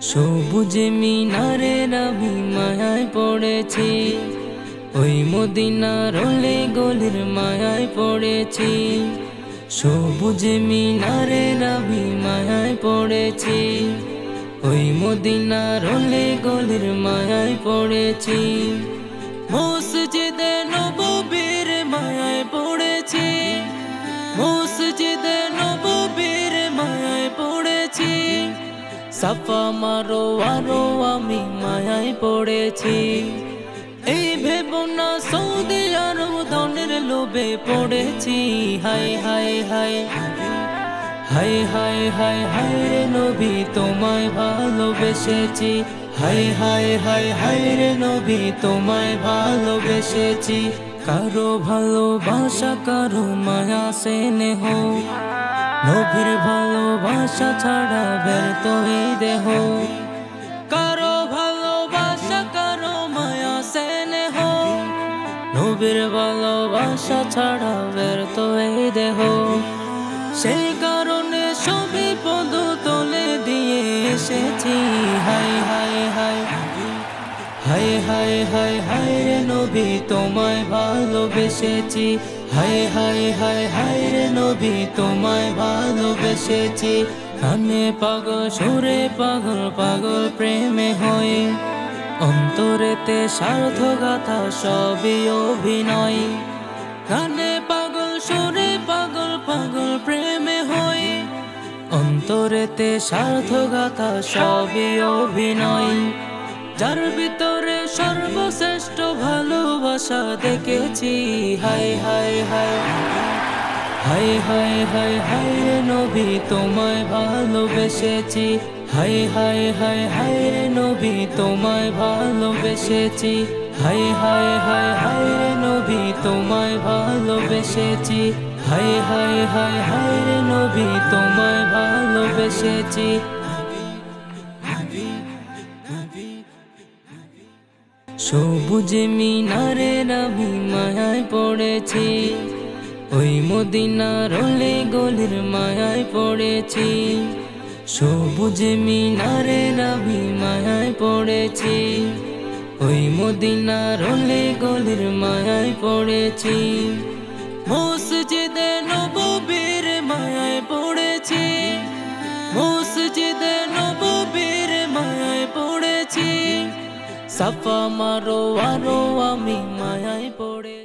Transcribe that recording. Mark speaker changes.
Speaker 1: সবুজে মিনারের আমি মায়ায় পড়েছি। ওই মদিনার ওলে গলির মায়ায় পড়েছি। সবুজে মিনারের আমি মায়ায় পড়েছি। ওই মদিনার ওলে গলির মায়ায় পড়েছি। মসজিদে সাফা মারো আরও আমি মায়ায় পড়েছি। এই ভেব না সৌদি আরব ধনের লোভে পড়েছি। হাই হাই হাই হাই হাই হাই হাই রে নবী, তোমায় ভালোবেসেছি। হাই হাই হাই হাই রে নবী, তোমায় ভালোবেসেছি। কারও ভালোবাসা, কারও মায়া সে নেহ নবীর ভালোবাসা ছাড়া ব্যর্থ এই দেহ। কারও ভালোবাসা, কারও মায়া সে নেহ নবীর ভালোবাসা ছাড়া ব্যর্থ এই দেহ। সেই কারণে সবই পদ তোলে দিয়ে এসেছি। হাই হাই হাই হাই হাই হাই হাই রে নবী, তোমায় ভালোবেসেছি। হাই হাই হাই হাই রে নবী, তোমায় ভালোবেসেছি। কানে পাগল, সুরে পাগল পাগল প্রেমে হয়ে অন্তরেতে সার্থগাথা সবই অভিনয়। কানে পাগল, সুরে পাগল পাগল প্রেমে হয়ে অন্তরেতে সার্থগাথা সবই অভিনয়। যার ভিতরে সর্বশ্রেষ্ঠ ভালোবাসা দেখেছি। হাই হাই হাই। হাই হাই হাই হাই রে নবী, তোমায় ভালোবেসেছি। হাই হাই হাই হাই রে নবী, তোমায় ভালোবেসেছি। হাই হাই হাই হাই রে নবী, তোমায় ভালোবেসেছি। হাই হাই হাই হাই রে নবী, তোমায় ভালোবেসেছি। সবুজে মিনারের আমি মায়ায় পড়েছি। ওই মদিনার ওলে গলির মায়ায় পড়েছি। সবুজে মিনারের আমি মায়ায় পড়েছি। ওই মদিনার ওলে গলির মায়ায় পড়েছি। মসজিদে সাফা মারো আরও আমি মায়াই পড়ে